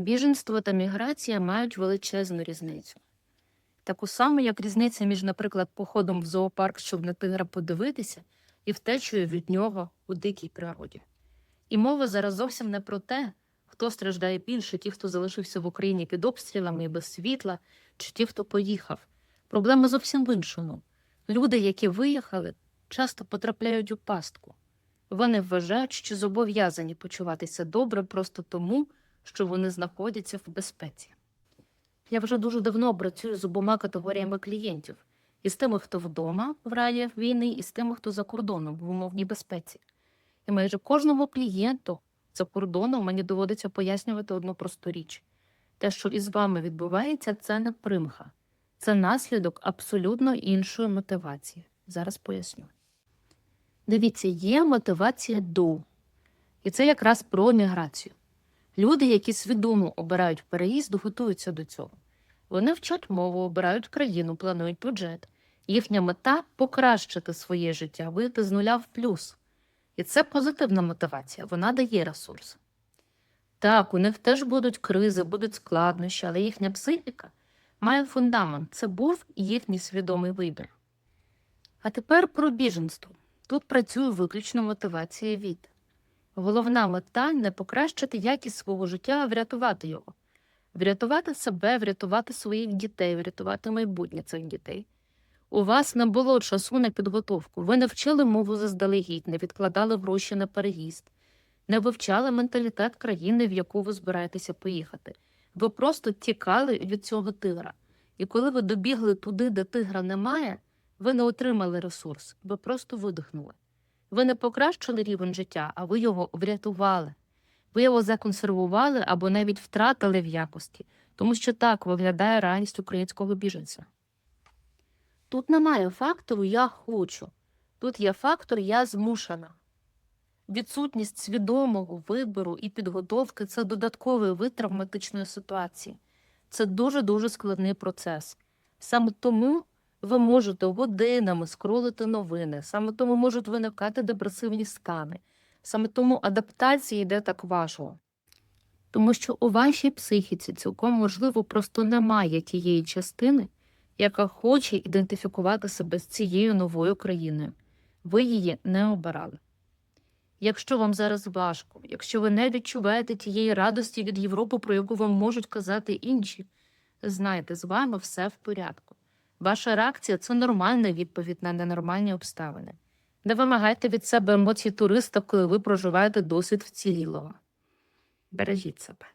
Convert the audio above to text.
Біженство та міграція мають величезну різницю. Таку саму, як різниця між, наприклад, походом в зоопарк, щоб на тигра подивитися, і втечею від нього у дикій природі. І мова зараз зовсім не про те, хто страждає більше, ті, хто залишився в Україні під обстрілами і без світла, чи ті, хто поїхав. Проблема зовсім в іншому. Люди, які виїхали, часто потрапляють у пастку. Вони вважають, що зобов'язані почуватися добре просто тому, що вони знаходяться в безпеці. Я вже дуже давно працюю з обома категоріями клієнтів: і з тими, хто вдома в раді війни, і з тими, хто за кордоном в умовній безпеці. І майже кожному клієнту за кордоном мені доводиться пояснювати одну просту річ: те, що із вами відбувається, це не примха, це наслідок абсолютно іншої мотивації. Зараз поясню. Дивіться, є мотивація до, і це якраз про міграцію. Люди, які свідомо обирають переїзд, готуються до цього. Вони вчать мову, обирають країну, планують бюджет. Їхня мета покращити своє життя, вийти з нуля в плюс. І це позитивна мотивація, вона дає ресурс. Так, у них теж будуть кризи, будуть складнощі, але їхня психіка має фундамент. Це був їхній свідомий вибір. А тепер про біженство. Тут працює виключно мотивація від. Головна мета не покращити якість свого життя, а врятувати його. Врятувати себе, врятувати своїх дітей, врятувати майбутнє цих дітей. У вас не було часу на підготовку. Ви не вчили мову заздалегідь, не відкладали гроші на переїзд, не вивчали менталітет країни, в яку ви збираєтеся поїхати. Ви просто тікали від цього тигра. І коли ви добігли туди, де тигра немає, ви не отримали ресурс, ви просто видихнули. Ви не покращили рівень життя, а ви його врятували. Ви його законсервували або навіть втратили в якості, тому що так виглядає реальність українського біженця. Тут немає фактору я хочу. Тут є фактор я змушена. Відсутність свідомого вибору і підготовки це додатковий вид травматичної ситуації. Це дуже-дуже складний процес. Саме тому ви можете годинами скролити новини, саме тому можуть виникати депресивні стани, саме тому адаптація йде так важко. Тому що у вашій психіці цілком можливо просто немає тієї частини, яка хоче ідентифікувати себе з цією новою країною. Ви її не обирали. Якщо вам зараз важко, якщо ви не відчуваєте тієї радості від Європи, про яку вам можуть казати інші, знайте, з вами все в порядку. Ваша реакція це нормальна відповідь на ненормальні обставини. Не вимагайте від себе емоцій туриста, коли ви проживаєте досвід вцілілого. Бережіть себе.